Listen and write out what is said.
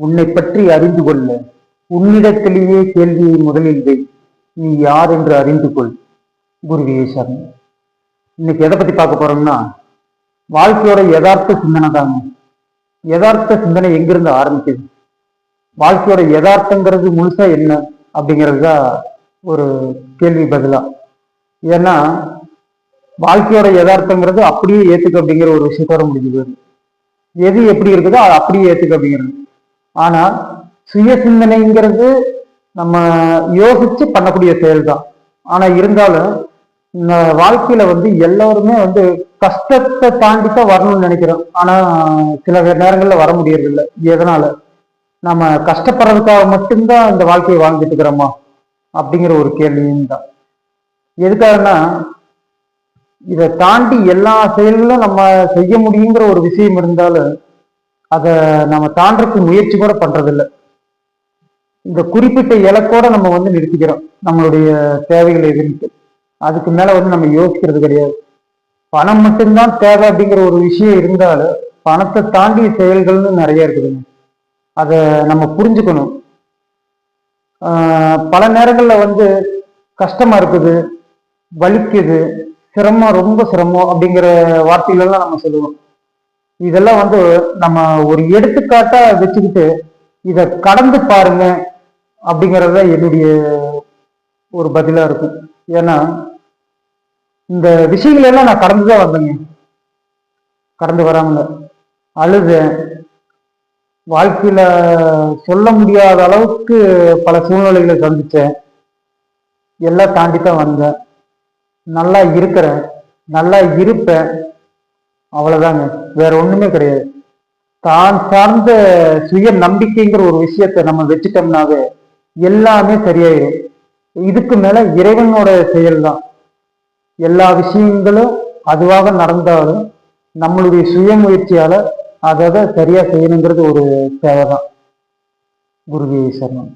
உன்னை பற்றி அறிந்து கொள்ள. உன்னிடத்திலேயே கேள்வியை முதலில் வை. நீ யார் என்று அறிந்து கொள். குருவே சரணம் இன்னைக்கு எதை பத்தி பார்க்க போறோம்னா வாழ்க்கையோட யதார்த்த சிந்தனை தாங்க. யதார்த்த சிந்தனை எங்கிருந்து ஆரம்பிக்குது? வாழ்க்கையோட யதார்த்தங்கிறது முழுசா என்ன அப்படிங்கிறது தான் ஒரு கேள்வி பதிலா. ஏன்னா வாழ்க்கையோட யதார்த்தங்கிறது அப்படியே ஏத்துக்கு அப்படிங்கிற ஒரு விஷயத்தோட முடிஞ்சு எது எப்படி இருக்குதோ அதை அப்படியே ஏத்துக்கு அப்படிங்கிறது. ஆனால் சுய சிந்தனைங்கிறது நம்ம யோசிச்சு பண்ணக்கூடிய செயல் தான் ஆனா இருந்தாலும் இந்த வாழ்க்கையில வந்து எல்லாருமே வந்து கஷ்டத்தை தாண்டி தான் வரணும்னு நினைக்கிறோம். ஆனா சில நேரங்கள்ல வர முடியறதில்ல. எதனால? நம்ம கஷ்டப்படுறதுக்காக மட்டும்தான் இந்த வாழ்க்கையை வாழ்ந்துட்டு இருக்கிறோமா? அப்படிங்கிற ஒரு கேள்வியும் தான் எதுக்காகனா இதை தாண்டி எல்லா செயல்களும் நம்ம செய்ய முடியுங்கிற ஒரு விஷயம் இருந்தாலும் அதை நம்ம தாண்டறதுக்கு முயற்சி கூட பண்றதில்லை. இந்த குறிப்பிட்ட இலக்கோட நம்ம வந்து நிறுத்திக்கிறோம். நம்மளுடைய தேவைகளை எதிர்த்து அதுக்கு மேல வந்து நம்ம யோசிக்கிறது கிடையாது. பணம் மட்டும்தான் தேவை அப்படிங்கிற ஒரு விஷயம் இருந்தாலும் பணத்தை தாண்டிய செயல்கள்னு நிறைய இருக்குதுங்க. அதை நம்ம புரிஞ்சுக்கணும். பல நேரங்களில் வந்து கஷ்டமா இருக்குது வலிக்குது சிரமம் ரொம்ப சிரமம் அப்படிங்கிற வார்த்தைகளெல்லாம் நம்ம சொல்லுவோம். இதெல்லாம் வந்து நம்ம ஒரு எடுத்துக்காட்டா வச்சுக்கிட்டு இதை கடந்து பாருங்க அப்படிங்கிறது தான் என்னுடைய ஒரு பதிலா இருக்கும். ஏன்னா இந்த விஷயங்கள் எல்லாம் நான் கடந்து தான் வந்தேங்க. கடந்து வராமல. அழுதேன் வாழ்க்கையில சொல்ல முடியாத அளவுக்கு பல சூழ்நிலைகளை சந்திச்சேன். எல்லாம் தாண்டி தான் வந்தேன். நல்லா இருக்கிறேன். நல்லா இருப்பேன். அவ்வளவுதாங்க. வேற ஒண்ணுமே கிடையாது. தான் சார்ந்த சுய நம்பிக்கைங்கிற ஒரு விஷயத்த நம்ம வச்சுட்டோம்னாவே எல்லாமே சரியாயிடும் இதுக்கு மேல இறைவனோட செயல் தான் எல்லா விஷயங்களும் அதுவாக நடந்தாலும் நம்மளுடைய சுய முயற்சியால அதை சரியா செய்யணுங்கிறது ஒரு தேவைதான். குருவே சரணம்.